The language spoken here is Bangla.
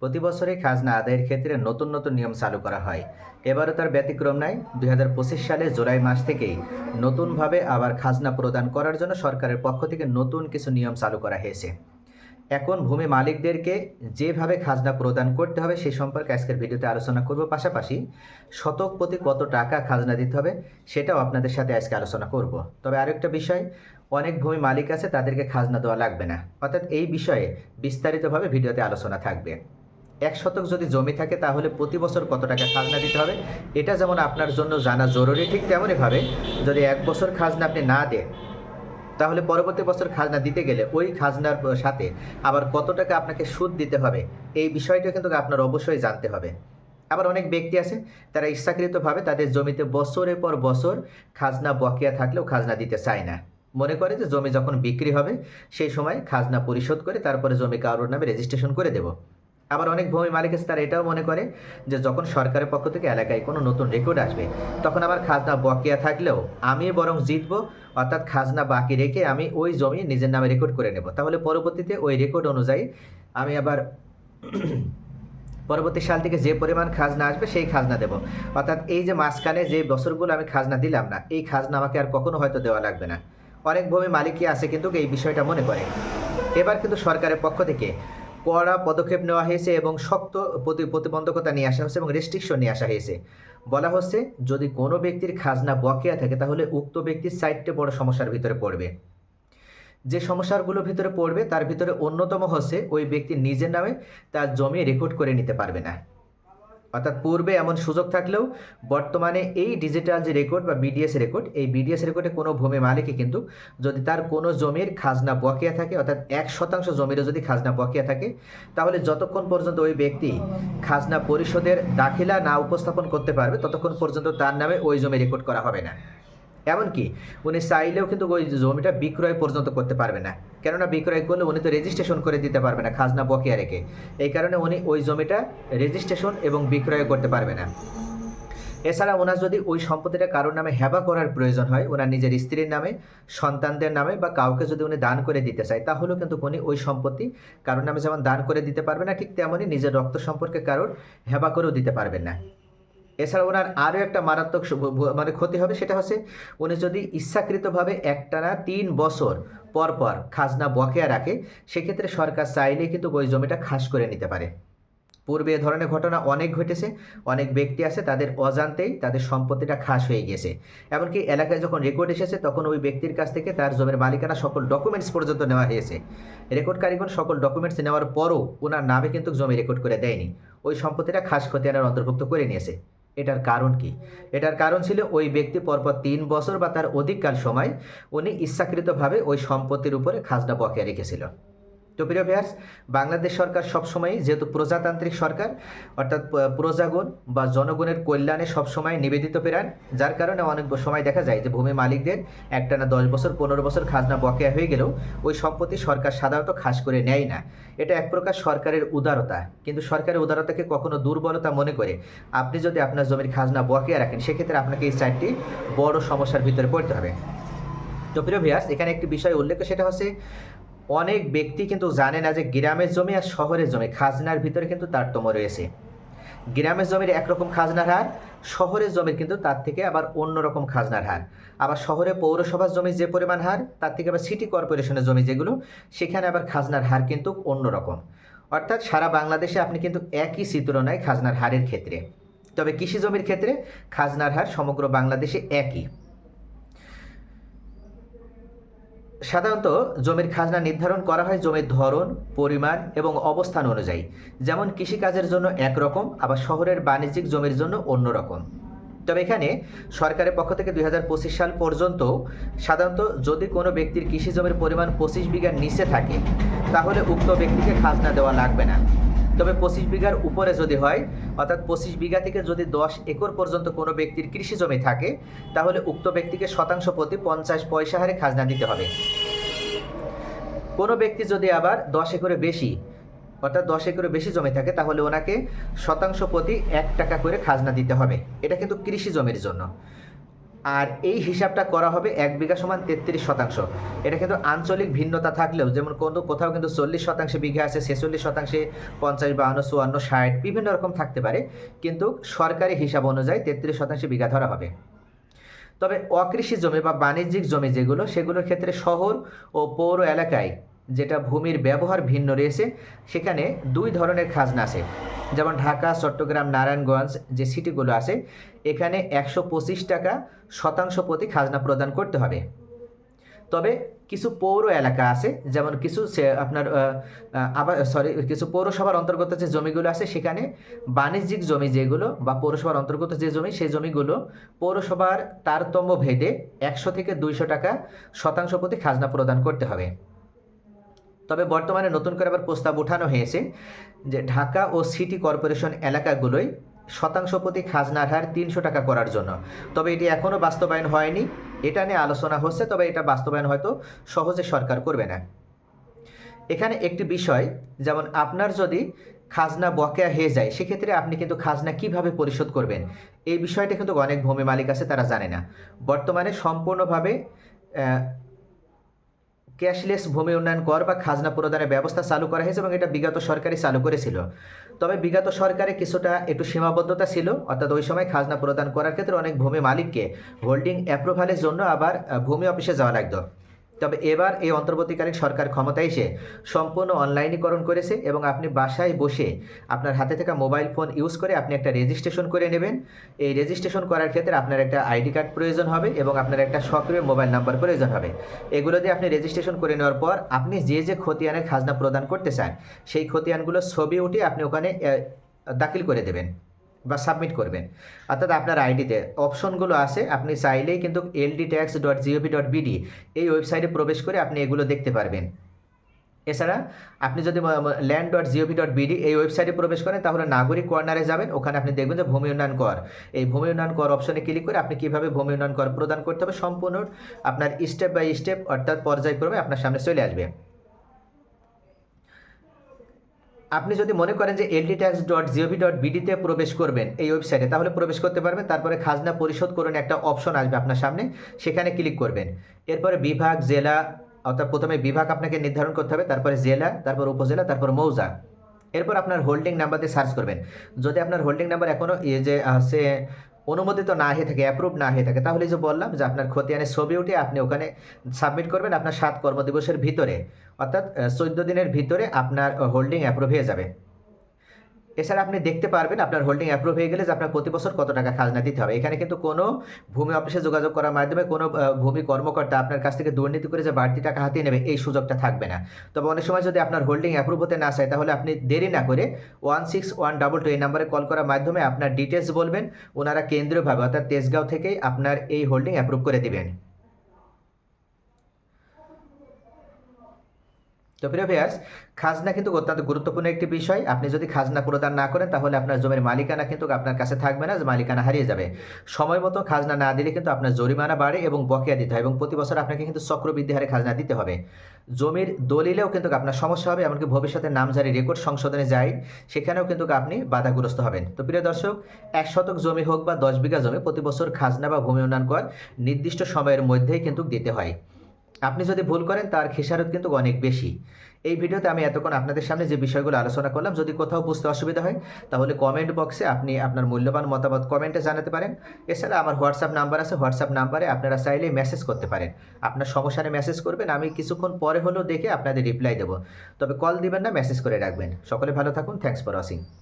প্রতি বছরই খাজনা আদায়ের ক্ষেত্রে নতুন নতুন নিয়ম চালু করা হয়। এবারও তার ব্যতিক্রম নাই। দুই সালে জুলাই মাস থেকেই নতুনভাবে আবার খাজনা প্রদান করার জন্য সরকারের পক্ষ থেকে নতুন কিছু নিয়ম চালু করা হয়েছে। এখন ভূমি মালিকদেরকে যেভাবে খাজনা প্রদান করতে হবে সেই সম্পর্কে আজকের ভিডিওতে আলোচনা করব। পাশাপাশি শতক প্রতি কত টাকা খাজনা দিতে হবে সেটাও আপনাদের সাথে আজকে আলোচনা করব। তবে আরেকটা বিষয়, অনেক ভূমি মালিক আছে তাদেরকে খাজনা দেওয়া লাগবে না। অর্থাৎ এই বিষয়ে বিস্তারিতভাবে ভিডিওতে আলোচনা থাকবে। এক শতক যদি জমি থাকে, তাহলে প্রতি বছর কত টাকা খাজনা দিতে হবে? এটা যেমন আপনার জন্য জানা জরুরি, ঠিক তেমনইভাবে যদি এক বছর খাজনা আপনি না দেন, তাহলে পরবর্তী বছর খাজনা দিতে গেলে ওই খাজনার সাথে আবার কত টাকা আপনাকে সুদ দিতে হবে, এই বিষয়টা কিন্তু আপনার অবশ্যই জানতে হবে। আবার অনেক ব্যক্তি আছে, তারা ইচ্ছাকৃতভাবে তাদের জমিতে বছরের পর বছর খাজনা বকেয়া থাকলেও খাজনা দিতে চায় না। মনে করে যে জমি যখন বিক্রি হবে, সেই সময় খাজনা পরিশোধ করে তারপরে জমি কারোর নামে রেজিস্ট্রেশন করে দেব। আবার অনেক ভূমি মালিক আছে তারা এটাও মনে করে যে যখন সরকারের পক্ষ থেকে এলাকায় কোনো নতুন রেকর্ড আসবে, তখন আমার খাজনা বকেয়া থাকলেও আমি বরং জিতবো, অর্থাৎ খাজনা বাকি রেখে আমি ওই জমি নিজের নামে রেকর্ড করে নেব। তাহলে পরবর্তীতে ওই রেকর্ড অনুযায়ী আমি আবার পরবর্তী সাল থেকে যে পরিমাণ খাজনা আসবে সেই খাজনা দেব। অর্থাৎ এই যে মাঝখানে যে বছরগুলো আমি খাজনা দিলাম না, এই খাজনা আমাকে আর কখনো হয়তো দেওয়া লাগবে না। অনেক ভূমি মালিকই আছে কিন্তু এই বিষয়টা মনে করে। এবার কিন্তু সরকারের পক্ষ থেকে কড়া পদক্ষেপ নেওয়া হয়েছে এবং শক্ত প্রতি প্রতিবন্ধকতা নিয়ে আসা হয়েছে এবং রেস্ট্রিকশন নিয়ে আসা হয়েছে। বলা হচ্ছে, যদি কোনো ব্যক্তির খাজনা বকেয়া থাকে, তাহলে উক্ত ব্যক্তির সাইডটে বড় সমস্যার ভিতরে পড়বে। যে সমস্যাগুলোর ভিতরে পড়বে, তার ভিতরে অন্যতম হচ্ছে, ওই ব্যক্তি নিজের নামে তার জমি রেকর্ড করে নিতে পারবে না। অর্থাৎ পূর্বে এমন সুযোগ থাকলেও বর্তমানে এই ডিজিটাল যে রেকর্ড বা বিডিএস রেকর্ড এই বিডিএস রেকর্ডে কোনো ভূমি মালিকই কিন্তু যদি তার কোনো জমির খাজনা বকেয়া থাকে, অর্থাৎ এক শতাংশ জমিরও যদি খাজনা বকেয়া থাকে, তাহলে যতক্ষণ পর্যন্ত ওই ব্যক্তি খাজনা পরিষদের দাখিলা না উপস্থাপন করতে পারবে, ততক্ষণ পর্যন্ত তার নামে ওই জমি রেকর্ড করা হবে না। এমনকি উনি চাইলেও কিন্তু ওই জমিটা বিক্রয় পর্যন্ত করতে পারবে না। কেননা বিক্রয় করলে উনি তো রেজিস্ট্রেশন করে দিতে পারবে না খাজনা বকেয়া রেখে। এই কারণে উনি ওই জমিটা রেজিস্ট্রেশন এবং বিক্রয় করতে পারবে না। এছাড়া ওনার যদি ওই সম্পত্তিটা কারোর নামে হেবা করার প্রয়োজন হয় ওনার নিজের স্ত্রীর নামে, সন্তানদের নামে বা কাউকে যদি উনি দান করে দিতে চায়, তাহলেও কিন্তু উনি ওই সম্পত্তি কারোর নামে যেমন দান করে দিতে পারবে না, ঠিক তেমনই নিজের রক্ত সম্পর্কে কারোর হেবা করেও দিতে পারবেন না। এছাড়া ওনার আরও একটা মারাত্মক মানে ক্ষতি হবে, সেটা হচ্ছে উনি যদি ইচ্ছাকৃতভাবে একটানা তিন বছর পর পর খাজনা বকেয়া রাখে, সেক্ষেত্রে সরকার চাইলে কিন্তু ওই জমিটা খাস করে নিতে পারে। পূর্বে এ ধরনের ঘটনা অনেক ঘটেছে, অনেক ব্যক্তি আছে তাদের অজান্তেই তাদের সম্পত্তিটা খাস হয়ে গেছে এমনকি এলাকায় যখন রেকর্ড এসেছে, তখন ওই ব্যক্তির কাছ থেকে তার জমির মালিকানা সকল ডকুমেন্টস পর্যন্ত নেওয়া হয়েছে। রেকর্ডকারীগণ সকল ডকুমেন্টস নেওয়ার পরও ওনার নামে কিন্তু জমি রেকর্ড করে দেয়নি। ওই সম্পত্তিটা খাস খতিয়ানের অন্তর্ভুক্ত করে নিয়েছে। এটার কারণ কি? এটার কারণ ছিল ওই ব্যক্তি পরপর তিন বছর বা তার অধিককাল সময় উনি ইচ্ছাকৃতভাবে ওই সম্পত্তির উপরে খাজনা বকেয়া রেখেছিল তো প্রিয় ভিয়ার্স বাংলাদেশ সরকার সবসময় যেহেতু প্রজাতান্ত্রিক সরকার, অর্থাৎ প্রজাগণ বা জনগণের কল্যাণে সবসময় নিবেদিত প্রাণ, যার কারণে অনেক সময় দেখা যায় যে ভূমি মালিকদের একটানা দশ বছর, পনেরো বছর খাজনা বকেয়া হয়ে গেলেও ওই সম্পত্তি সরকার সাধারণত খাস করে নেয় না। এটা এক প্রকার সরকারের উদারতা। কিন্তু সরকারের উদারতাকে কখনো দুর্বলতা মনে করে আপনি যদি আপনার জমির খাজনা বকেয়া রাখেন, সেক্ষেত্রে আপনাকে এই চারটি বড় সমস্যার ভিতরে পড়তে হবে। তো প্রিয় ভিয়াস এখানে একটি বিষয় উল্লেখ, সেটা হচ্ছে অনেক ব্যক্তি কিন্তু জানে না যে গ্রামের জমি আর শহরের জমি, খাজনার ভিতরে কিন্তু তারতম্য রয়েছে। গ্রামের জমির একরকম খাজনার হার, শহরের জমির কিন্তু তার থেকে আবার অন্যরকম খাজনার হার। আবার শহরে পৌরসভার জমি যে পরিমাণ হার, তার থেকে আবার সিটি কর্পোরেশনের জমি যেগুলো, সেখানে আবার খাজনার হার কিন্তু অন্যরকম। অর্থাৎ সারা বাংলাদেশে আপনি কিন্তু একই চিত্র নয় খাজনার হারের ক্ষেত্রে। তবে কৃষি জমির ক্ষেত্রে খাজনার হার সমগ্র বাংলাদেশে একই। সাধারণত জমির খাজনা নির্ধারণ করা হয় জমির ধরন, পরিমাণ এবং অবস্থান অনুযায়ী। যেমন কৃষিকাজের জন্য একরকম আবার শহরের বাণিজ্যিক জমির জন্য অন্যরকম তবে এখানে সরকারের পক্ষ থেকে দুই হাজার পঁচিশ সাল পর্যন্ত সাধারণত যদি কোনো ব্যক্তির কৃষি জমির পরিমাণ পঁচিশ বিঘার নিচে থাকে, তাহলে উক্ত ব্যক্তিকে খাজনা দেওয়া লাগবে না। তবে পঁচিশ বিঘার উপরে যদি হয়, অর্থাৎ পঁচিশ বিঘা থেকে যদি দশ একর পর্যন্ত কোনো ব্যক্তির কৃষি জমি থাকে, তাহলে উক্ত ব্যক্তিকে শতাংশ প্রতি পঞ্চাশ পয়সা হারে খাজনা দিতে হবে। কোনো ব্যক্তি যদি আবার দশ একরে বেশি, অর্থাৎ দশ একরে বেশি জমি থাকে, তাহলে ওনাকে শতাংশ প্রতি এক টাকা করে খাজনা দিতে হবে। এটা কিন্তু কৃষি জমির জন্য। আর এই হিসাবটা করা হবে এক বিঘা সমান তেত্রিশ শতাংশ। এটা কিন্তু আঞ্চলিক ভিন্নতা থাকলেও, যেমন কোনো কোথাও কিন্তু চল্লিশ শতাংশে বিঘা আছে, ছেচল্লিশ শতাংশে পঞ্চাশ, বাহান্ন, চুয়ান্ন, ষাট, বিভিন্ন রকম থাকতে পারে। কিন্তু সরকারি হিসাব অনুযায়ী তেত্রিশ শতাংশে বিঘা ধরা হবে। তবে অকৃষি জমি বা বাণিজ্যিক জমি যেগুলো, সেগুলোর ক্ষেত্রে শহর ও পৌর এলাকায় যেটা ভূমির ব্যবহার ভিন্ন রয়েছে, সেখানে দুই ধরনের খাজনা আছে। যেমন ঢাকা, চট্টগ্রাম, নারায়ণগঞ্জ যে সিটিগুলো আছে, এখানে একশো পঁচিশ টাকা শতাংশ প্রতি খাজনা প্রদান করতে হবে। তবে কিছু পৌর এলাকা আছে, যেমন কিছু আপনার আবার সরি কিছু পৌরসভার অন্তর্গত যে জমিগুলো আছে, সেখানে বাণিজ্যিক জমি যেগুলো বা পৌরসভার অন্তর্গত যে জমি, সেই জমিগুলো পৌরসভার তারতম্য ভেদে একশো থেকে দুইশো টাকা শতাংশ প্রতি খাজনা প্রদান করতে হবে। তবে বর্তমানে নতুন করে আবার প্রস্তাব উঠানো হয়েছে যে ঢাকা ও সিটি কর্পোরেশন এলাকাগুলোই শতাংশ প্রতি খাজনার হার তিনশো টাকা করার জন্য। তবে এটি এখনও বাস্তবায়ন হয়নি। এটা নিয়ে আলোচনা হচ্ছে, তবে এটা বাস্তবায়ন হয়তো সহজে সরকার করবে না। এখানে একটি বিষয়, যেমন আপনার যদি খাজনা বকেয়া হয়ে যায়, সেক্ষেত্রে আপনি কিন্তু খাজনা কীভাবে পরিশোধ করবেন? এই বিষয়টা কিন্তু অনেক ভূমি মালিক আছে, তারা জানে না। বর্তমানে সম্পূর্ণভাবে ক্যাশলেস ভূমি উন্নয়ন কর বা খাজনা প্রদানের ব্যবস্থা চালু করা হয়েছে এবং এটা বিগত সরকারই চালু করেছিল। তবে বিগত সরকারে কিছুটা একটু সীমাবদ্ধতা ছিল, অর্থাৎ ওই সময় খাজনা প্রদান করার ক্ষেত্রে অনেক ভূমি মালিককে হোল্ডিং অ্যাপ্রুভালের জন্য আবার ভূমি অফিসে যাওয়া লাগতো। তবে এবার এই অন্তর্বর্তীকালীন সরকার ক্ষমতায় এসে সম্পূর্ণ অনলাইনীকরণ করেছে এবং আপনি বাসায় বসে আপনার হাতে থাকা মোবাইল ফোন ইউজ করে আপনি একটা রেজিস্ট্রেশন করে নেবেন। এই রেজিস্ট্রেশন করার ক্ষেত্রে আপনার একটা আইডি কার্ড প্রয়োজন হবে এবং আপনার একটা সক্রিয় মোবাইল নাম্বার প্রয়োজন হবে। এগুলো দিয়ে আপনি রেজিস্ট্রেশন করে নেওয়ার পর আপনি যে যে খতিয়ানের খাজনা প্রদান করতে চান, সেই খতিয়ানগুলোর ছবি উঠে আপনি ওখানে দাখিল করে দেবেন। বা সাবমিট করবেন। অর্থাৎ আপনার আইডিতে অপশনগুলো আছে, আপনি চাইলেই কিন্তু LD tax dot gov dot BD এই ওয়েবসাইটে প্রবেশ করে আপনি এগুলো দেখতে পারবেন। এছাড়া আপনি যদি land dot gov dot BD এই ওয়েবসাইটে প্রবেশ করেন, তাহলে নাগরিক কর্নারে যাবেন, ওখানে আপনি দেখবেন যে ভূমি উন্নয়ন কর। এই ভূমি উন্নয়ন কর অপশনে ক্লিক করে আপনি কীভাবে ভূমি উন্নয়ন কর প্রদান করতে হবে, সম্পূর্ণ আপনার স্টেপ বাই স্টেপ অর্থাৎ পর্যায়ক্রমে আপনার সামনে চলে আসবে। আপনি যদি মনে করেন যে LD tax dot gov dot বিডিতে প্রবেশ করবেন এই ওয়েবসাইটে তাহলে প্রবেশ করতে পারবেন। তারপরে খাজনা পরিশোধ করুন একটা অপশন আসবে আপনার সামনে, সেখানে ক্লিক করবেন। এরপরে বিভাগ, জেলা, অর্থাৎ প্রথমে বিভাগ আপনাকে নির্ধারণ করতে হবে, তারপরে জেলা, তারপর উপজেলা, তারপর মৌজা। এরপর আপনার হোল্ডিং নাম্বার দিয়ে সার্চ করবেন। যদি আপনার হোল্ডিং নাম্বার এখনও এই যে হচ্ছে অনুমোদিত না হয়ে থাকে অ্যাপ্রুভ না হয়ে থাকে, তাহলে যে বললাম যে আপনার খতিয়ানের ছবি উঠে আপনি ওখানে সাবমিট করবেন আপনার সাত কর্মদিবসের ভিতরে। অর্থাৎ চোদ্দ দিনের ভিতরে আপনার হোল্ডিং অ্যাপ্রুভ হয়ে যাবে। এছাড়া আপনি দেখতে পারবেন আপনার হোল্ডিং অ্যাপ্রুভ হয়ে গেলে যে আপনার প্রতি বছর কত টাকা খাজনা দিতে হবে। এখানে কিন্তু কোনো ভূমি অফিসে যোগাযোগ করার মাধ্যমে কোনো ভূমি কর্মকর্তা আপনার কাছ থেকে দুর্নীতি করে যে বাড়তি টাকা হাতিয়ে নেবে, এই সুযোগটা থাকবে না। তবে অনেক সময় যদি আপনার হোল্ডিং অ্যাপ্রুভ হতে না চায়, তাহলে আপনি দেরি না করে one six one double two এই নাম্বারে কল করার মাধ্যমে আপনার ডিটেলস বলবেন, ওনারা কেন্দ্রীয়ভাবে অর্থাৎ তেজগাঁও থেকেই আপনার এই হোল্ডিং অ্যাপ্রুভ করে দিবেন। তো প্রিয় ভিয়ার্স খাজনা কিন্তু অত্যন্ত গুরুত্বপূর্ণ একটি বিষয়। আপনি যদি খাজনা প্রদান না করেন, তাহলে আপনার জমির মালিকানা কিন্তু আপনার কাছে থাকবে না মালিকানা হারিয়ে যাবে। সময় মতো খাজনা না দিলে কিন্তু আপনার জরিমানা বাড়ে এবং বকেয়া দিতে হয় এবং প্রতি বছর আপনাকে কিন্তু চক্রবৃদ্ধি হারে খাজনা দিতে হবে। জমির দলিলেও কিন্তু আপনার সমস্যা হবে, এমনকি ভবিষ্যতে নামজারি রেকর্ড সংশোধনে যায় সেখানেও কিন্তু আপনি বাধাগ্রস্ত হবেন। তো প্রিয় দর্শক, এক শতক জমি হোক বা দশ বিঘা জমি, প্রতি বছর খাজনা বা ভূমি উন্নয়ন কর নির্দিষ্ট সময়ের মধ্যেই কিন্তু দিতে হয়। আপনি যদি ভুল করেন, তার খেসারত কিন্তু অনেক বেশি। এই ভিডিওতে আমি এতক্ষণ আপনাদের সামনে যে বিষয়গুলো আলোচনা করলাম, যদি কোথাও বুঝতে অসুবিধা হয়, তাহলে কমেন্ট বক্সে আপনি আপনার মূল্যবান মতামত কমেন্টে জানাতে পারেন। এছাড়া আমার হোয়াটসঅ্যাপ নাম্বার আছে, হোয়াটসঅ্যাপ নাম্বারে আপনারা চাইলে মেসেজ করতে পারেন। আপনার সমস্যা মেসেজ করবেন, আমি কিছুক্ষণ পরে হলেও দেখে আপনাদের রিপ্লাই দেবো। তবে কল দিবেন না মেসেজ করে রাখবেন। সকলে ভালো থাকুন থ্যাংকস ফর ওয়াচিং